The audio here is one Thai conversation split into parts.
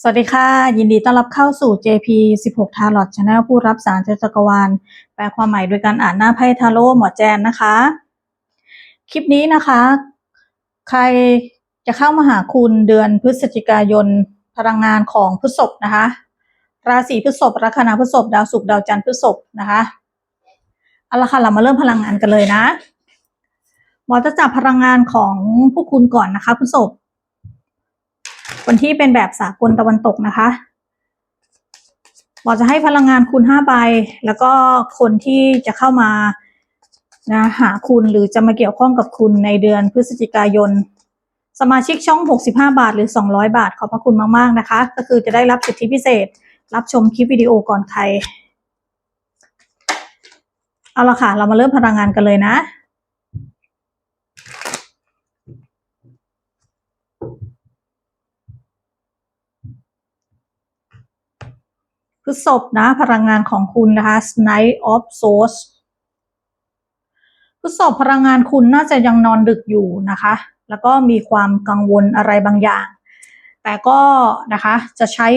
สวัสดีค่ะ ยินดีต้อนรับเข้าสู่ JP 16 Tarot Channel ผู้รับสารจักรวาล แปลความหมายโดยการอ่านหน้าไพ่ทาโร่หมอแจนนะคะ คลิปนี้นะคะ ใครจะเข้ามาหาคุณเดือนพฤศจิกายนพลังงานของพฤษภนะคะ ราศีพฤษภลัคนาพฤษภดาวศุกร์ดาวจันทร์พฤษภนะคะเอาละค่ะเรามาเริ่มพลังงานกันเลยนะ หมอจะจับพลังงานของพวกคุณก่อนนะคะพฤษภ วันที่เป็นแบบสากลตะวันตกนะคะบอกจะให้พลังงานคุณห้าใบ แล้วก็คนที่จะเข้ามานะหาคุณหรือจะมาเกี่ยวข้องกับคุณในเดือนพฤศจิกายน สมาชิกช่อง 65 บาทหรือ 200 บาท ขอบพระคุณมาก ๆ นะคะ ก็คือจะได้รับสิทธิพิเศษ รับชมคลิปวิดีโอก่อนใคร เอาละค่ะ เรามาเริ่มพลังงานกันเลยนะ พฤษภนะพลังงานของคุณนะคะ Night of Swords พฤษภพลังงานคุณน่าจะยังนอนดึกอยู่นะคะ แล้วก็มีความกังวลอะไรบางอย่าง แต่ก็นะคะจะใช้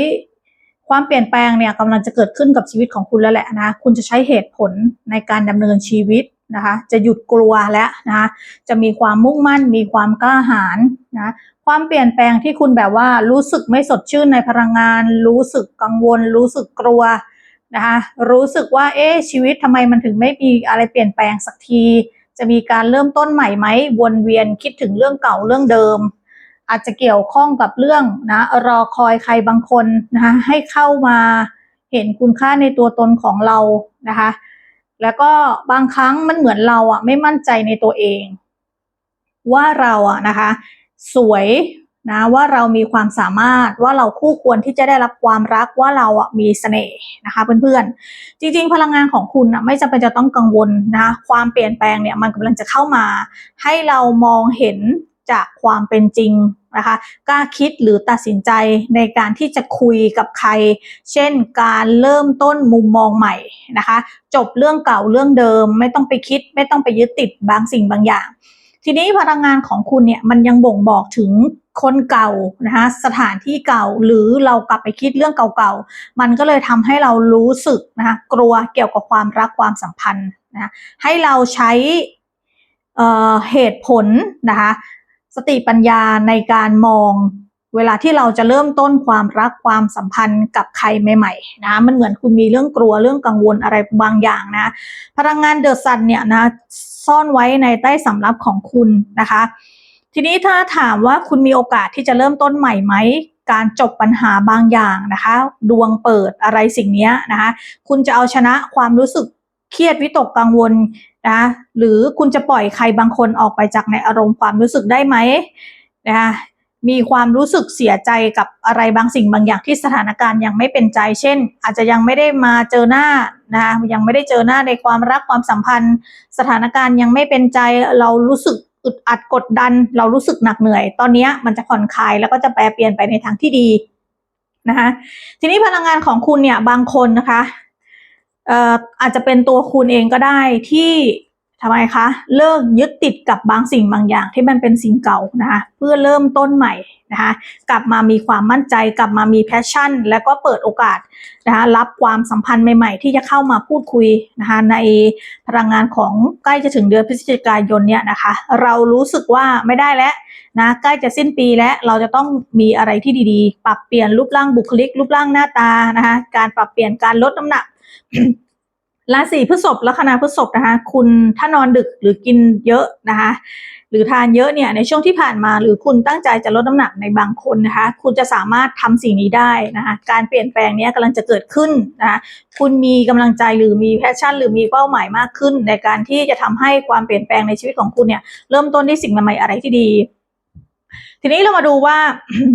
ความเปลี่ยนแปลงเนี่ยกำลังจะเกิดขึ้นกับชีวิตของคุณแล้วแหละนะคุณจะใช้เหตุผลในการดำเนินชีวิตนะคะ จะหยุดกลัวแล้วนะคะจะมีความมุ่งมั่น มีความกล้าหาญนะ ความเปลี่ยนแปลงที่คุณแบบว่ารู้สึกไม่สดชื่นในพลังงาน รู้สึกกังวล รู้สึกกลัวนะคะรู้สึกว่าเอ๊ะชีวิตทำไมมันถึงไม่มีอะไรเปลี่ยนแปลงสักที จะมีการเริ่มต้นใหม่ไหมวนเวียนคิดถึงเรื่องเก่าเรื่องเดิม อาจจะเกี่ยวข้องกับเรื่องนะรอคอยใครบางคนนะคะให้เข้ามาเห็นคุณค่าในตัวตนของเรานะคะแล้วก็บางครั้งมันเหมือนเราอะไม่มั่นใจในตัวเอง ว่าเราอะนะคะ สวยนะว่าเรามีความสามารถว่าเราคู่ควรที่จะได้รับความรักว่าเราอะมีเสน่ห์นะคะเพื่อนๆ จริง ๆ พลังงานของคุณอะไม่จำเป็นจะต้องกังวลนะความเปลี่ยนแปลงเนี่ยมันกำลังจะเข้ามา ให้เรามองเห็นจากความเป็นจริงนะคะกล้าคิดหรือตัดสินใจในการที่จะคุยกับใคร เช่นการเริ่มต้นมุมมองใหม่นะคะ จบเรื่องเก่าเรื่องเดิม ไม่ต้องไปคิด ไม่ต้องไปยึดติดบางสิ่งบางอย่าง ทีนี้พลังงานของคุณเนี่ยมันยังบ่งบอกถึงคนเก่านะคะสถานที่เก่าหรือเรากลับไปคิดเรื่องเก่าๆ มันก็เลยทำให้เรารู้สึกนะคะกลัวเกี่ยวกับความรักความสัมพันธ์นะให้เราใช้เเหตุผลนะคะสติปัญญาในการมอง เวลาที่เราจะเริ่มต้นความรักความสัมพันธ์กับใครใหม่ๆนะมันเหมือนคุณมีเรื่องกลัวเรื่องกังวลอะไรบางอย่างนะ พลังงานเดอะซันเนี่ยนะซ่อนไว้ในใต้สำรับของคุณนะคะ ทีนี้ถ้าถามว่าคุณมีโอกาสที่จะเริ่มต้นใหม่ไหมการจบปัญหาบางอย่างนะคะ ดวงเปิดอะไรสิ่งนี้นะคะ คุณจะเอาชนะความรู้สึกเครียดวิตกกังวลนะหรือคุณจะปล่อยใครบางคนออกไปจากในอารมณ์ความรู้สึกได้ไหมนะคะ มีความรู้สึกเสียใจกับอะไรบางสิ่งบางอย่างที่สถานการณ์ยังไม่เป็นใจ เช่น อาจจะยังไม่ได้มาเจอหน้านะคะยังไม่ได้เจอหน้าในความรักความสัมพันธ์ สถานการณ์ยังไม่เป็นใจเรารู้สึกอึดอัดกดดัน เรารู้สึกหนักเหนื่อย ตอนนี้มันจะผ่อนคลายแล้วก็จะแปลเปลี่ยนไปในทางที่ดีนะคะทีนี้พลังงานของคุณเนี่ยบางคนนะคะเอ่ออาจจะเป็นตัวคุณเองก็ได้ที่ ทำไมคะ เลิกยึดติดกับบางสิ่งบางอย่างที่มันเป็นสิ่งเก่านะคะเพื่อเริ่มต้นใหม่นะคะกลับมามีความมั่นใจกลับมามีแพชชั่น แล้วก็เปิดโอกาสนะคะรับความสัมพันธ์ใหม่ ๆ ที่จะเข้ามาพูดคุยนะคะในพลังงานของใกล้จะถึงเดือนพฤศจิกายนเนี่ยนะคะ เรารู้สึกว่าไม่ได้แล้วนะใกล้จะสิ้นปีแล้วเราจะต้องมีอะไรที่ดีๆ ปรับเปลี่ยนรูปร่างบุคลิก รูปร่างหน้าตานะคะการปรับเปลี่ยนการลดน้ำหนัก ราศีพฤษภลัคนาพฤษภนะคะ คุณถ้านอนดึกหรือกินเยอะนะคะ หรือทานเยอะเนี่ยในช่วงที่ผ่านมาหรือคุณตั้งใจจะลดน้ำหนักในบางคนนะคะ คุณจะสามารถทำสิ่งนี้ได้นะคะ การเปลี่ยนแปลงนี้กำลังจะเกิดขึ้นนะคะคุณมีกำลังใจหรือมีแพชชั่น หรือมีเป้าหมายมากขึ้น ในการที่จะทำให้ความเปลี่ยนแปลงในชีวิตของคุณเนี่ยเริ่มต้นด้วยสิ่งใหม่ๆอะไรที่ดี ทีนี้เรามาดูว่า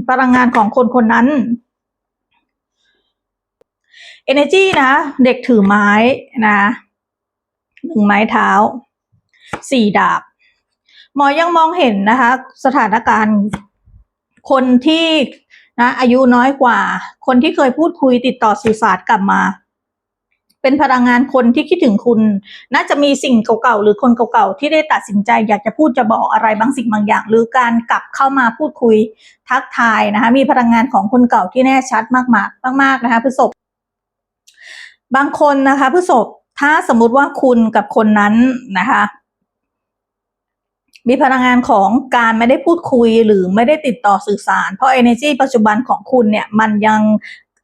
พลังงานของคนคนนั้น energy นะ เด็กถือไม้นะหนึ่งไม้เท้าสี่ดาบ หมอยังมองเห็นนะคะ สถานการณ์คนที่นะอายุน้อยกว่า คนที่เคยพูดคุยติดต่อสื่อสารกลับมา เป็นพลังงานคนที่คิดถึงคุณ น่าจะมีสิ่งเก่าๆหรือคนเก่าๆที่ได้ตัดสินใจอยากจะพูดจะบอกอะไรบางสิ่งบางอย่าง หรือการกลับเข้ามาพูดคุยทักทายนะคะ มีพลังงานของคนเก่าที่แน่ชัดมากๆมากๆนะคะพฤษภ บางคนนะคะผู้ศพถ้าสมมุติว่าคุณกับคนนั้นนะคะ มีพลังงานของการไม่ได้พูดคุยหรือไม่ได้ติดต่อสื่อสาร เพราะ energy ปัจจุบันของคุณเนี่ยมันยัง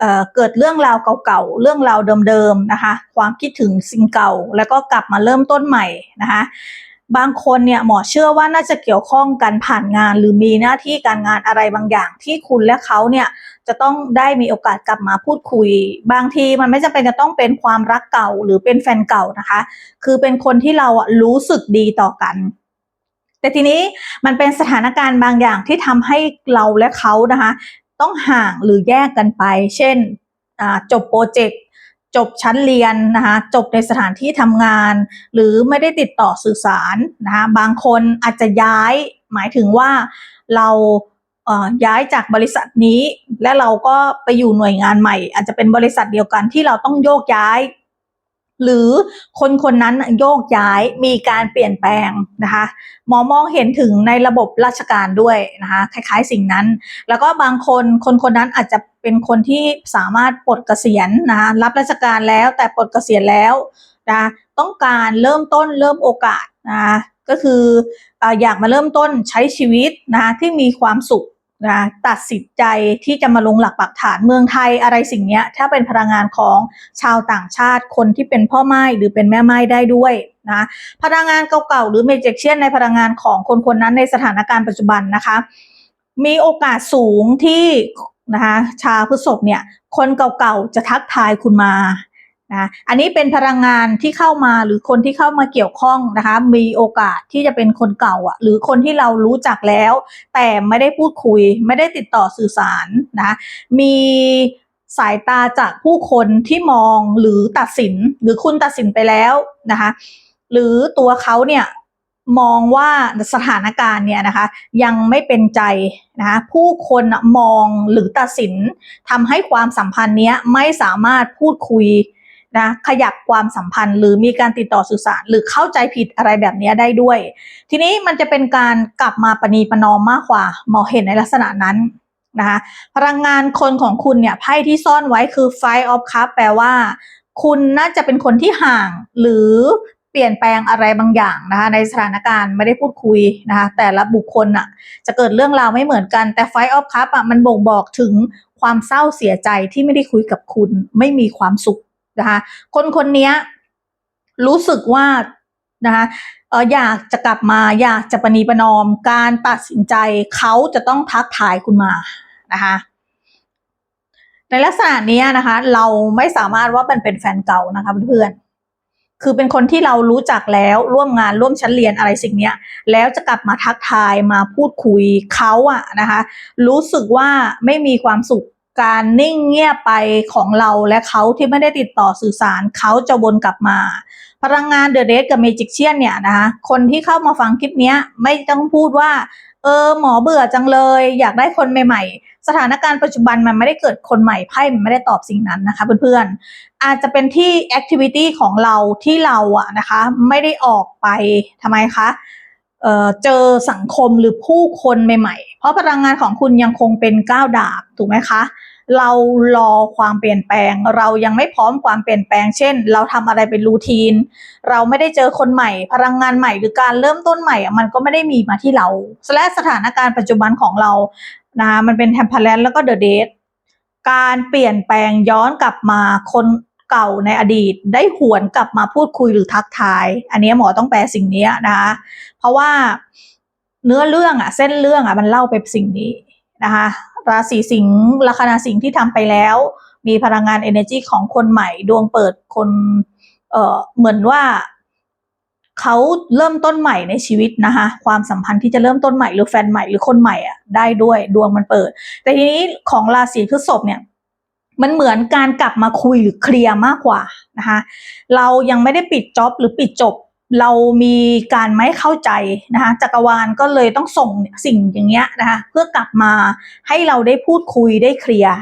เเกิดเรื่องราวเก่าๆ เรื่องราวเดิมๆนะคะ ความคิดถึงสิ่งเก่าแล้วก็กลับมาเริ่มต้นใหม่นะคะ บางคนเนี่ยหมอเชื่อว่าน่าจะเกี่ยวข้องกันผ่านงาน หรือมีหน้าที่การงานอะไรบางอย่าง ที่คุณและเขาเนี่ยจะต้องได้มีโอกาสกลับมาพูดคุย บางทีมันไม่จำเป็นจะต้องเป็นความรักเก่าหรือเป็นแฟนเก่านะคะ คือเป็นคนที่เราอะรู้สึกดีต่อกัน แต่ทีนี้มันเป็นสถานการณ์บางอย่างที่ทำให้เราและเขานะคะ ต้องห่างหรือแยกกันไป เช่นจบโปรเจกต์ จบชั้นเรียนนะคะจบในสถานที่ทำงาน หรือไม่ได้ติดต่อสื่อสารนะคะบางคนอาจจะย้ายหมายถึงว่าเราย้ายจากบริษัทนี้ และเราก็ไปอยู่หน่วยงานใหม่ อาจจะเป็นบริษัทเดียวกันที่เราต้องโยกย้าย หรือคนคนนั้นโยกย้ายมีการเปลี่ยนแปลงนะคะหมอมองเห็นถึงในระบบราชการด้วยนะคะคล้ายๆสิ่งนั้น แล้วก็บางคนคนคนนั้นอาจจะเป็นคนที่สามารถปลดเกษียณนะคะรับราชการแล้วแต่ปลดเกษียณแล้วนะต้องการเริ่มต้นเริ่มโอกาสนะะก็คืออยากมาเริ่มต้นใช้ชีวิตนะะที่มีความสุข นะตัดสินใจที่จะมาลงหลักปักฐานเมืองไทยอะไรสิ่งนี้ถ้าเป็นพลังงานของชาวต่างชาติคนที่เป็นพ่อไม้หรือเป็นแม่ไม้ได้ด้วยนะพลังงานเก่าๆหรือเมจิกเชียนในพลังงานของคนคนนั้นในสถานการณ์ปัจจุบันนะคะ มีโอกาสสูงที่นะคะชาพฤษภเนี่ยคนเก่าๆจะทักทายคุณมา นะอันนี้เป็นพลังงานที่เข้ามาหรือคนที่เข้ามาเกี่ยวข้องนะคะ มีโอกาสที่จะเป็นคนเก่าอะ หรือคนที่เรารู้จักแล้ว แต่ไม่ได้พูดคุย ไม่ได้ติดต่อสื่อสารนะ มีสายตาจากผู้คนที่มองหรือตัดสิน หรือคุณตัดสินไปแล้วนะคะ หรือตัวเขาเนี่ยมองว่าสถานการณ์เนี่ยนะคะ ยังไม่เป็นใจนะคะผู้คนมองหรือตัดสินทำให้ความสัมพันธ์เนี้ยไม่สามารถพูดคุย นะขยับความสัมพันธ์ หรือมีการติดต่อสื่อสาร หรือเข้าใจผิดอะไรแบบนี้ได้ด้วย ทีนี้มันจะเป็นการกลับมาปณีประนอมมากกว่าหมอเห็นในลักษณะนั้นนะคะพลังงานคนของคุณเนี่ยไพ่ที่ซ่อนไว้คือ Five of Cups แปลว่า คุณน่าจะเป็นคนที่ห่างหรือเปลี่ยนแปลงอะไรบางอย่างนะคะในสถานการณ์ไม่ได้พูดคุยนะคะแต่ละบุคคลอะจะเกิดเรื่องราวไม่เหมือนกันแต่ Five of Cups อะมันบ่งบอกถึงความเศร้าเสียใจที่ไม่ได้คุยกับคุณ ไม่มีความสุข นะคะคนคนนี้รู้สึกว่านะคะเอออยากจะกลับมาอยากจะปณีประนอมการตัดสินใจเขาจะต้องทักทายคุณมานะคะในลักษณะนี้นะคะ เราไม่สามารถว่าเป็นเป็นแฟนเก่านะคะเพื่อนคือเป็นคนที่เรารู้จักแล้วร่วมงานร่วมชั้นเรียนอะไรสิ่งนี้แล้วจะกลับมาทักทายมาพูดคุยเขาอะนะคะ รู้สึกว่าไม่มีความสุข การนิ่งเงียบไปของเราและเขาที่ไม่ได้ติดต่อสื่อสารเขาจะวนกลับมา พลังงานเดอะเดกับเมจิกเชียนเนี่ยนะคะคนที่เข้ามาฟังคลิปนี้ไม่ต้องพูดว่า เออหมอเบื่อจังเลย อยากได้คนใหม่ ๆ สถานการณ์ปัจจุบันมันไม่ได้เกิดคนใหม่ไพ่มันไม่ได้ตอบสิ่งนั้นนะคะเพื่อนๆอาจจะเป็นที่แอคทิวิตี้ของเราที่เราอะนะคะ ไม่ได้ออกไปทำไมคะ เจอสังคมหรือผู้คนใหม่ๆ เพราะพลังงานของคุณยังคงเป็นก้าวดาบถูกไหมคะ เรารอความเปลี่ยนแปลง เรายังไม่พร้อมความเปลี่ยนแปลง เช่น เราทำอะไรเป็นรูทีน เราไม่ได้เจอคนใหม่ พลังงานใหม่หรือการเริ่มต้นใหม่ มันก็ไม่ได้มีมาที่เรา และสถานการณ์ปัจจุบันของเรานะมันเป็นแทมเพลนแล้วก็เดอะเดทการเปลี่ยนแปลงย้อนกลับมาคน เก่าในอดีตได้หวนกลับมาพูดคุยหรือทักทาย อันนี้หมอต้องแปลสิ่งนี้นะคะเพราะว่าเนื้อเรื่องอะเส้นเรื่องอะมันเล่าไปสิ่งนี้นะคะราศีสิงห์ลัคนาสิงห์ที่ทำไปแล้ว มีพลังงาน energy ของคนใหม่ดวงเปิดคนเออเหมือนว่าเขาเริ่มต้นใหม่ในชีวิตนะคะความสัมพันธ์ที่จะเริ่มต้นใหม่หรือแฟนใหม่หรือคนใหม่อะได้ด้วยดวงมันเปิด แต่ทีนี้ของราศีพฤษภเนี่ย มันเหมือนการกลับมาคุยหรือเคลียร์มากกว่านะคะเรายังไม่ได้ปิดจ็อบหรือปิดจบ เรามีการไม่เข้าใจนะคะจักรวาลก็เลยต้องส่งสิ่งอย่างเงี้ยนะคะเพื่อกลับมาให้เราได้พูดคุยได้เคลียร์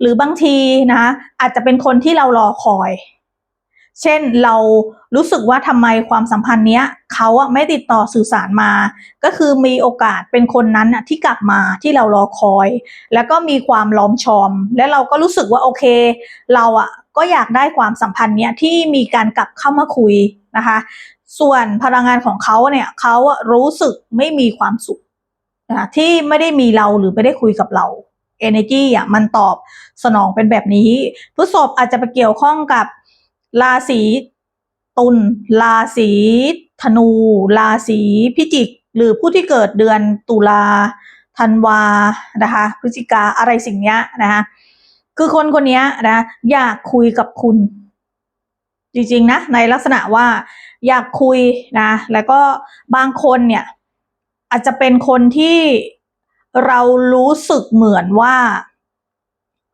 หรือบางทีนะคะอาจจะเป็นคนที่เรารอคอย เช่นเรารู้สึกว่าทำไมความสัมพันธ์เนี้ยเขาอะไม่ติดต่อสื่อสารมา ก็คือมีโอกาสเป็นคนนั้นอะที่กลับมาที่เรารอคอย แล้วก็มีความล้อมชอม และเราก็รู้สึกว่าโอเค เราอะก็อยากได้ความสัมพันธ์เนี้ยที่มีการกลับเข้ามาคุยนะคะ ส่วนพลังงานของเขาเนี่ยเขารู้สึกไม่มีความสุขนะที่ไม่ได้มีเราหรือไม่ได้คุยกับเรา energy อะมันตอบสนองเป็นแบบนี้พฤษภอาจจะไปเกี่ยวข้องกับ ราศีตุลราศีธนู ราศีพิจิก หรือผู้ที่เกิดเดือนตุลาธันวานะคะพฤศจิกาอะไรสิ่งเนี้ยนะคะคือคนคนนี้นะอยากคุยกับคุณ จริงๆนะในลักษณะว่าอยากคุยนะแล้วก็บางคนเนี่ยอาจจะเป็นคนที่เรารู้สึกเหมือนว่า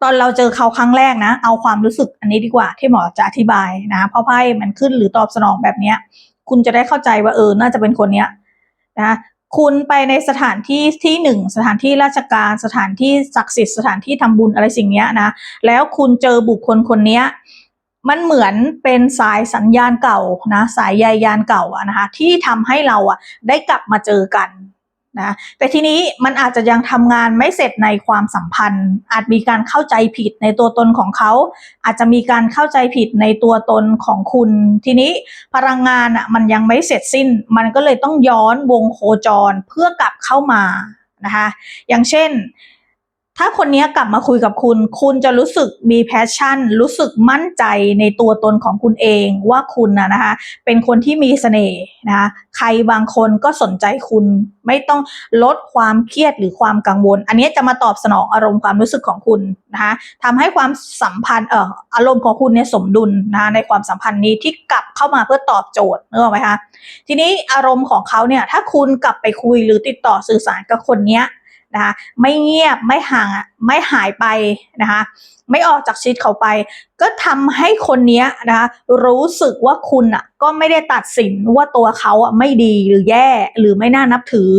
ตอนเราเจอเขาครั้งแรกนะ เอาความรู้สึกอันนี้ดีกว่าที่หมอจะอธิบายนะเพราะไพ่มันขึ้นหรือตอบสนองแบบเนี้ย คุณจะได้เข้าใจว่าเออน่าจะเป็นคนเนี้ยนะคุณไปในสถานที่ที่หนึ่งสถานที่ราชการสถานที่ศักดิ์สิทธิ์สถานที่ทำบุญอะไรสิ่งเนี้ยนะแล้วคุณเจอบุคคลคนเนี้ยมันเหมือนเป็นสายสัญญาณเก่านะสายใยยานเก่าอะนะคะที่ทำให้เราอะได้กลับมาเจอกัน นะแต่ทีนี้มันอาจจะยังทำงานไม่เสร็จในความสัมพันธ์ อาจมีการเข้าใจผิดในตัวตนของเขา อาจจะมีการเข้าใจผิดในตัวตนของคุณ ทีนี้พลังงานอะมันยังไม่เสร็จสิ้น มันก็เลยต้องย้อนวงโคจรเพื่อกลับเข้ามานะคะอย่างเช่น ถ้าคนนี้กลับมาคุยกับคุณ คุณจะรู้สึกมีแพชชั่น รู้สึกมั่นใจในตัวตนของคุณเองว่าคุณนะนะคะ เป็นคนที่มีเสน่ห์นะคะใครบางคนก็สนใจคุณไม่ต้องลดความเครียดหรือความกังวล อันนี้จะมาตอบสนองอารมณ์ความรู้สึกของคุณนะคะทำให้ความสัมพันธ์เอ่ออารมณ์ของคุณเนี่ยสมดุลนะคะในความสัมพันธ์นี้ที่กลับเข้ามาเพื่อตอบโจทย์นึกออกไหมคะทีนี้อารมณ์ของเขาเนี่ยถ้าคุณกลับไปคุยหรือติดต่อสื่อสารกับคนเนี้ย นะคะไม่เงียบไม่ห่างไม่หายไปนะคะไม่ออกจากชีวิตเขาไป ก็ทำให้คนนี้นะคะรู้สึกว่าคุณอะก็ไม่ได้ตัดสินว่าตัวเขาอะไม่ดีหรือแย่หรือไม่น่านับถือ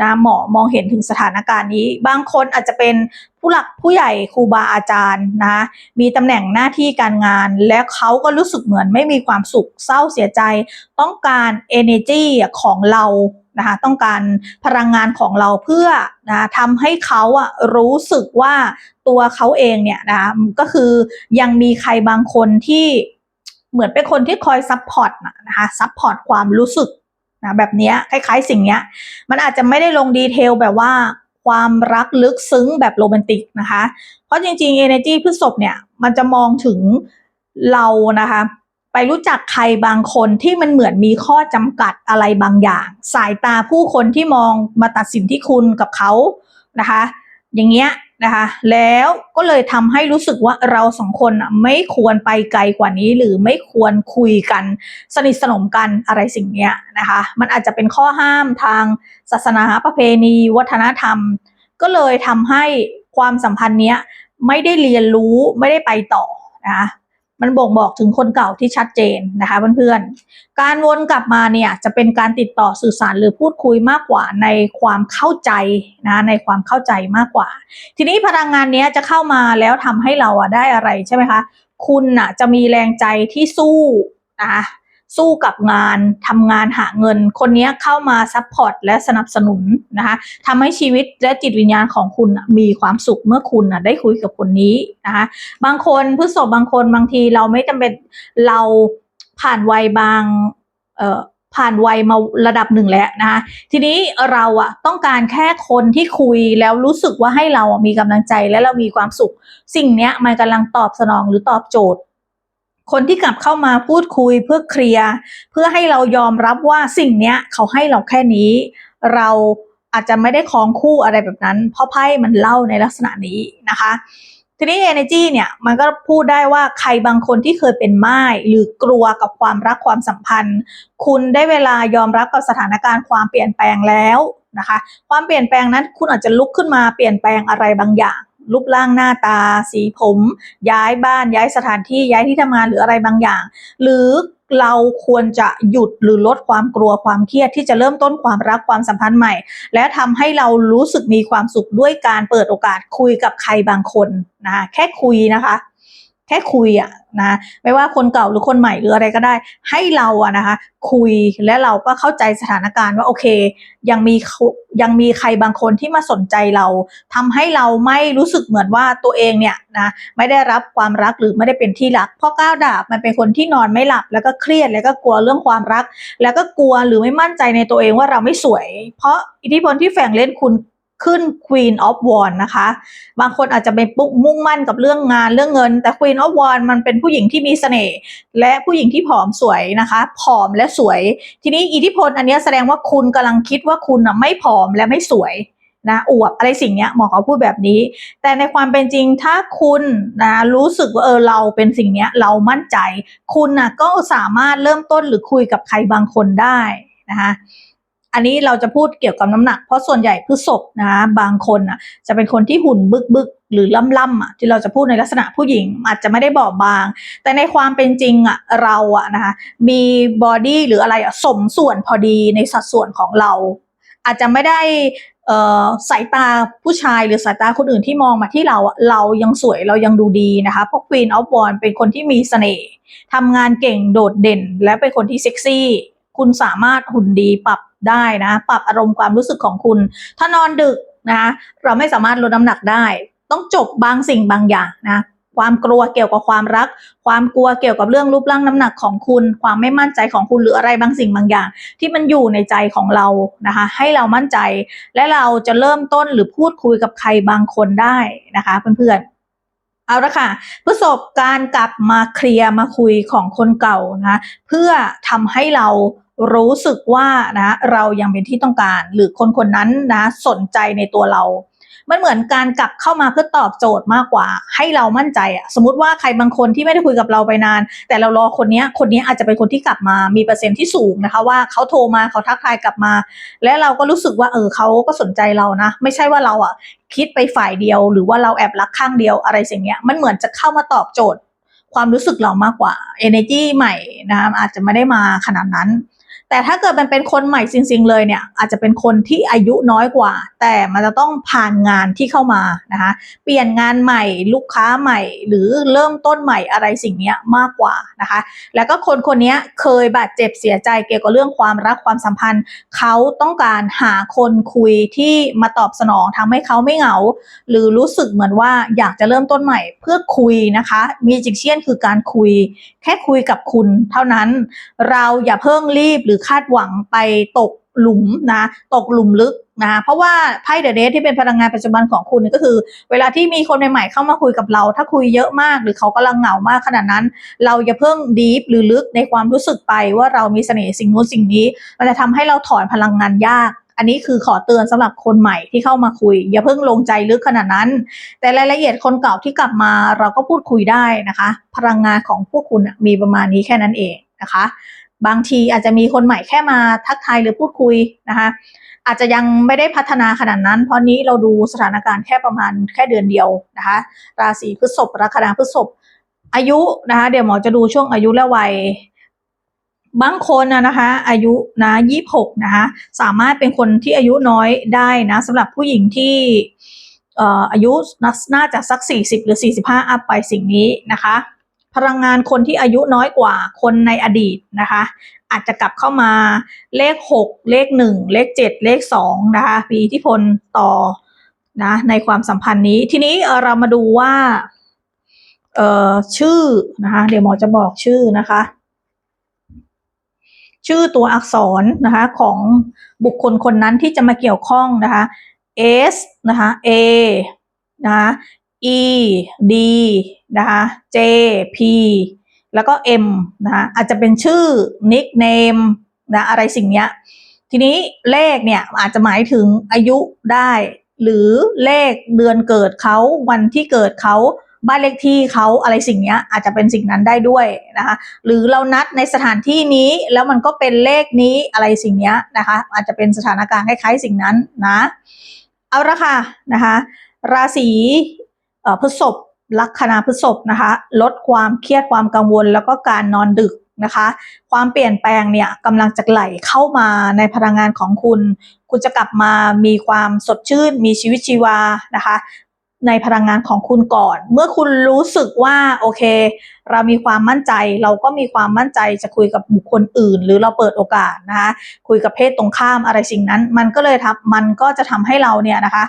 นะหมอมองเห็นถึงสถานการณ์นี้ บางคนอาจจะเป็นผู้หลักผู้ใหญ่ครูบาอาจารย์นะมีตำแหน่งหน้าที่การงาน และเขาก็รู้สึกเหมือนไม่มีความสุขเศร้าเสียใจ ต้องการ energy ของเรานะคะต้องการพลังงานของเราเพื่อนะทำให้เขาอะรู้สึกว่าตัวเขาเองเนี่ยนะคะก็คือยังมีใครบางคนที่เหมือนเป็นคนที่คอยซัพพอร์ตนะคะซัพพอร์ตความรู้สึก นะแบบนี้คล้ายๆ สิ่งเนี้ย มันอาจจะไม่ได้ลงดีเทลแบบว่าความรักลึกซึ้งแบบโรแมนติกนะคะ เพราะจริงๆ Energy พฤษภเนี่ยมันจะมองถึงเรานะคะ ไปรู้จักใครบางคนที่มันเหมือนมีข้อจำกัดอะไรบางอย่าง สายตาผู้คนที่มองมาตัดสินที่คุณกับเขานะคะ อย่างเงี้ย นะคะ แล้วก็เลยทำให้รู้สึกว่าเราสองคนไม่ควรไปไกลกว่านี้ หรือไม่ควรคุยกันสนิทสนมกันอะไรสิ่งเนี้ยนะคะ มันอาจจะเป็นข้อห้ามทางศาสนาประเพณี วัฒนธรรม ก็เลยทำให้ความสัมพันธ์เนี้ยไม่ได้เรียนรู้ไม่ได้ไปต่อนะะ มันบ่งบอกถึงคนเก่าที่ชัดเจนนะคะเพื่อนๆ การวนกลับมาเนี่ยจะเป็นการติดต่อสื่อสารหรือพูดคุยมากกว่าในความเข้าใจนะในความเข้าใจมากกว่า ทีนี้พลังงานนี้จะเข้ามาแล้วทำให้เราอะได้อะไรใช่ไหมคะ คุณอะจะมีแรงใจที่สู้นะคะ สู้กับงานทำงานหาเงิน คนนี้เข้ามาซัพพอร์ตและสนับสนุนนะคะทำให้ชีวิตและจิตวิญญาณของคุณมีความสุขเมื่อคุณได้คุยกับคนนี้นะคะบางคนพฤษภบางคนบางทีเราไม่จำเป็นเราผ่านวัยบางเอ่อผ่านวัยมาระดับหนึ่งแล้วนะคะทีนี้เราอะต้องการแค่คนที่คุยแล้วรู้สึกว่าให้เรามีกำลังใจและเรามีความสุข สิ่งเนี้ยมันกำลังตอบสนองหรือตอบโจทย์ คนที่กลับเข้ามาพูดคุยเพื่อเคลียร์เพื่อให้เรายอมรับว่าสิ่งเนี้ยเขาให้เราแค่นี้ เราอาจจะไม่ได้คล้องคู่อะไรแบบนั้น เพราะไพ่มันเล่าในลักษณะนี้นะคะ ทีนี้ energy เนี่ยมันก็พูดได้ว่าใครบางคนที่เคยเป็นไม้หรือกลัวกับความรักความสัมพันธ์ คุณได้เวลายอมรับกับสถานการณ์ความเปลี่ยนแปลงแล้วนะคะ ความเปลี่ยนแปลงนั้นคุณอาจจะลุกขึ้นมาเปลี่ยนแปลงอะไรบางอย่าง รูปร่างหน้าตา สีผม ย้ายบ้านย้ายสถานที่ย้ายที่ทำงานหรืออะไรบางอย่าง หรือเราควรจะหยุดหรือลดความกลัวความเครียดที่จะเริ่มต้นความรักความสัมพันธ์ใหม่ และทำให้เรารู้สึกมีความสุขด้วยการเปิดโอกาสคุยกับใครบางคนนะคะแค่คุยนะคะ แค่คุยอะนะไม่ว่าคนเก่าหรือคนใหม่หรืออะไรก็ได้ ให้เราอะนะคะ คุยและเราก็เข้าใจสถานการณ์ว่าโอเค ยังมียังมีใครบางคนที่มาสนใจเราทำให้เราไม่รู้สึกเหมือนว่าตัวเองเนี่ยนะไม่ได้รับความรักหรือไม่ได้เป็นที่รักเพราะก้าวดาบมันเป็นคนที่นอนไม่หลับ แล้วก็เครียดแล้วก็กลัวเรื่องความรัก แล้วก็กลัวหรือไม่มั่นใจในตัวเองว่าเราไม่สวย เพราะอิทธิพลที่แฝงเล่นคุณ ขึ้น Queen of w a n d นะคะ บางคนอาจจะไปปุ๊บมุ่งมั่นกับเรื่องงานเรื่องเงิน แต่ Queen of w a n d มันเป็นผู้หญิงที่มีเสน่ห์และผู้หญิงที่ผอมสวยนะคะ ผอมและสวย ทีนี้อิทธิพลอันนี้แสดงว่าคุณกำลังคิดว่าคุณน่ะไม่ผอมและไม่สวยนะอวบอะไรสิ่งเนี้ยหมอเขาพูดแบบนี้ แต่ในความเป็นจริงถ้าคุณนะรู้สึกว่าเออเราเป็นสิ่งเนี้ยเรามั่นใจ คุณน่ะก็สามารถเริ่มต้นหรือคุยกับใครบางคนได้นะคะ อันนี้เราจะพูดเกี่ยวกับน้ำหนัก เพราะส่วนใหญ่พฤษภนะบางคนอะจะเป็นคนที่หุ่นบึกบึกหรือล่ำล่ำอะที่เราจะพูดในลักษณะผู้หญิงอาจจะไม่ได้บอบบาง แต่ในความเป็นจริงอะเราอะนะคะมีบอดี้หรืออะไรอะสมส่วนพอดีในสัดส่วนของเรา อาจจะไม่ได้เอ่อสายตาผู้ชายหรือสายตาคนอื่นที่มองมาที่เราเรายังสวยเรายังดูดีนะคะเพราะ Queen of w a n d เป็นคนที่มีเสน่ห์ทำงานเก่งโดดเด่น และเป็นคนที่เซ็กซี่ คุณสามารถหุ่นดีปรับได้นะ ปรับอารมณ์ความรู้สึกของคุณ ถ้านอนดึกนะเราไม่สามารถลดน้ำหนักได้ ต้องจบบางสิ่งบางอย่างนะความกลัวเกี่ยวกับความรัก ความกลัวเกี่ยวกับเรื่องรูปร่างน้ำหนักของคุณ ความไม่มั่นใจของคุณหรืออะไรบางสิ่งบางอย่าง ที่มันอยู่ในใจของเรานะคะ ให้เรามั่นใจ และเราจะเริ่มต้นหรือพูดคุยกับใครบางคนได้นะคะ เพื่อนๆเอาละค่ะประสบการณ์กลับมาเคลียร์มาคุยของคนเก่านะเพื่อทำให้เรา รู้สึกว่านะเรายังเป็นที่ต้องการ หรือคนคนนั้นนะสนใจในตัวเรา มันเหมือนการกลับเข้ามาเพื่อตอบโจทย์มากกว่า ให้เรามั่นใจอะสมมติว่าใครบางคนที่ไม่ได้คุยกับเราไปนาน แต่เรารอคนนี้คนนี้อาจจะเป็นคนที่กลับมามีเปอร์เซ็นต์ที่สูงนะคะว่าเขาโทรมาเขาทักทายกลับมา และเราก็รู้สึกว่าเออเขาก็สนใจเรานะ ไม่ใช่ว่าเราอะคิดไปฝ่ายเดียว หรือว่าเราแอบรักข้างเดียวอะไรสิ่งเนี้ยมันเหมือนจะเข้ามาตอบโจทย์ ความรู้สึกเรามากกว่า energy ใหม่นะคะอาจจะไม่ได้มาขนาดนั้น แต่ถ้าเกิดมันเป็นคนใหม่จริง ๆ เลยเนี่ย อาจจะเป็นคนที่อายุน้อยกว่า แต่มันจะต้องผ่านงานที่เข้ามานะคะเปลี่ยนงานใหม่ลูกค้าใหม่ หรือเริ่มต้นใหม่อะไรสิ่งนี้มากกว่านะคะ แล้วก็คนคนนี้เคยบาดเจ็บเสียใจเกี่ยวกับเรื่องความรักความสัมพันธ์ เขาต้องการหาคนคุยที่มาตอบสนองทำให้เขาไม่เหงา หรือรู้สึกเหมือนว่าอยากจะเริ่มต้นใหม่เพื่อคุยนะคะ มีจิกเชียนคือการคุย แค่คุยกับคุณเท่านั้น เราอย่าเพิ่งรีบหรือคาดหวังไปตกหลุมนะตกหลุมลึกนะเพราะว่าไพ่เดอะเดทที่เป็นพลังงานปัจจุบันของคุณก็คือ เวลาที่มีคนใหม่ๆเข้ามาคุยกับเรา ถ้าคุยเยอะมาก หรือเขากำลังเหงามากขนาดนั้น เราอย่าเพิ่งดีฟหรือลึกในความรู้สึกไปว่าเรามีเสน่ห์สิ่งนู้นสิ่งนี้ มันจะทำให้เราถอนพลังงานยาก อันนี้คือขอเตือนสำหรับคนใหม่ที่เข้ามาคุย อย่าเพิ่งลงใจลึกขนาดนั้น แต่รายละเอียดคนเก่าที่กลับมาเราก็พูดคุยได้นะคะ พลังงานของพวกคุณมีประมาณนี้แค่นั้นเองนะคะ บางทีอาจจะมีคนใหม่แค่มาทักทายหรือพูดคุยนะคะอาจจะยังไม่ได้พัฒนาขนาดนั้น เพราะนี้เราดูสถานการณ์แค่ประมาณแค่เดือนเดียวนะคะราศีพฤษภราคาพฤษภอายุนะคะเดี๋ยวหมอจะดูช่วงอายุและวัยบางคนนะนะคะอายุนะยี่หกนะคะสามารถเป็นคนที่อายุน้อยได้นะสำหรับผู้หญิงที่เอ่ออายุน่าจะสัก 40 หรือ 45 อัพไปสิ่งนี้นะคะ พลังงานคนที่อายุน้อยกว่าคนในอดีตนะคะ อาจจะกลับเข้ามาเลข 6 เลข 1 เลข 7 เลข2นะคะมีอิทธิพลต่อนะในความสัมพันธ์นี้ ทีนี้เรามาดูว่าเอ่อชื่อนะคะเดี๋ยวหมอจะบอกชื่อนะคะ ชื่อตัวอักษรนะคะของบุคคลคนนั้นที่จะมาเกี่ยวข้องนะคะ S นะคะ A นะคะ E D นะคะ J P แล้วก็ M นะคะอาจจะเป็นชื่อ nickname นะอะไรสิ่งเนี้ยทีนี้เลขเนี่ยอาจจะหมายถึงอายุได้ หรือเลขเดือนเกิดเขาวันที่เกิดเขาบ้านเลขที่เขาอะไรสิ่งเนี้ยอาจจะเป็นสิ่งนั้นได้ด้วยนะคะหรือเรานัดในสถานที่นี้แล้วมันก็เป็นเลขนี้อะไรสิ่งเนี้ยนะคะอาจจะเป็นสถานการณ์คล้ายๆสิ่งนั้นนะเอาละค่ะนะคะราศีพฤษภ ลัคนาพฤษภนะคะ ลดความเครียดความกังวลแล้วก็การนอนดึกนะคะ ความเปลี่ยนแปลงเนี่ยกำลังจะไหลเข้ามาในพลังงานของคุณ คุณจะกลับมามีความสดชื่น มีชีวิตชีวานะคะ ในพลังงานของคุณก่อน เมื่อคุณรู้สึกว่าโอเค เรามีความมั่นใจ เราก็มีความมั่นใจจะคุยกับบุคคลอื่น หรือเราเปิดโอกาสนะคะคุยกับเพศตรงข้ามอะไรสิ่งนั้น มันก็เลยทำมันก็จะทำให้เราเนี่ยนะคะ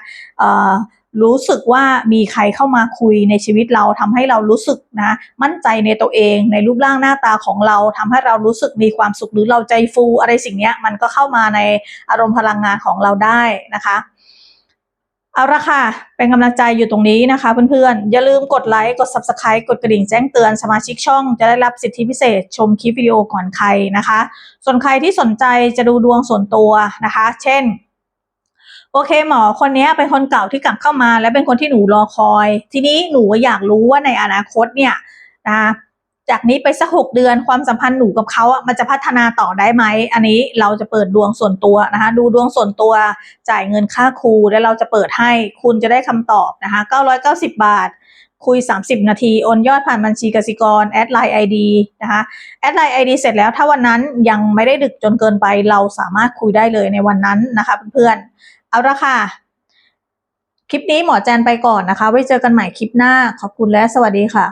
รู้สึกว่ามีใครเข้ามาคุยในชีวิตเราทำให้เรารู้สึกนะ มั่นใจในตัวเองในรูปร่างหน้าตาของเราทำให้เรารู้สึกมีความสุขหรือเราใจฟูอะไรสิ่งนี้มันก็เข้ามาในอารมณ์พลังงานของเราได้นะคะเอาละค่ะ เป็นกำลังใจอยู่ตรงนี้นะคะเพื่อนๆ อย่าลืมกดไลค์ กด Subscribe กดกระดิ่งแจ้งเตือนสมาชิกช่อง จะได้รับสิทธิพิเศษ ชมคลิปวิดีโอก่อนใครนะคะ ส่วนใครที่สนใจจะดูดวงส่วนตัวนะคะ เช่น โอเคหมอคนนี้เป็นคนเก่าที่กลับเข้ามา และเป็นคนที่หนูรอคอย ทีนี้หนูอยากรู้ว่าในอนาคตเนี่ยนะจากนี้ไปสักหกเดือนความสัมพันธ์หนูกับเขาอะมันจะพัฒนาต่อได้ไหมอันนี้เราจะเปิดดวงส่วนตัวนะคะดูดวงส่วนตัวจ่ายเงินค่าครูแล้วเราจะเปิดให้คุณจะได้คำตอบนะคะ990 บาท คุย 30 นาทีโอนยอดผ่านบัญชีกสิกรแอดไลน์ ID นะคะแอดไลน์ ID เสร็จแล้วถ้าวันนั้นยังไม่ได้ดึกจนเกินไปเราสามารถคุยได้เลยในวันนั้นนะคะเพื่อนๆ เอาละค่ะ คลิปนี้หมอแจนไปก่อนนะคะ ไว้เจอกันใหม่คลิปหน้า ขอบคุณและสวัสดีค่ะ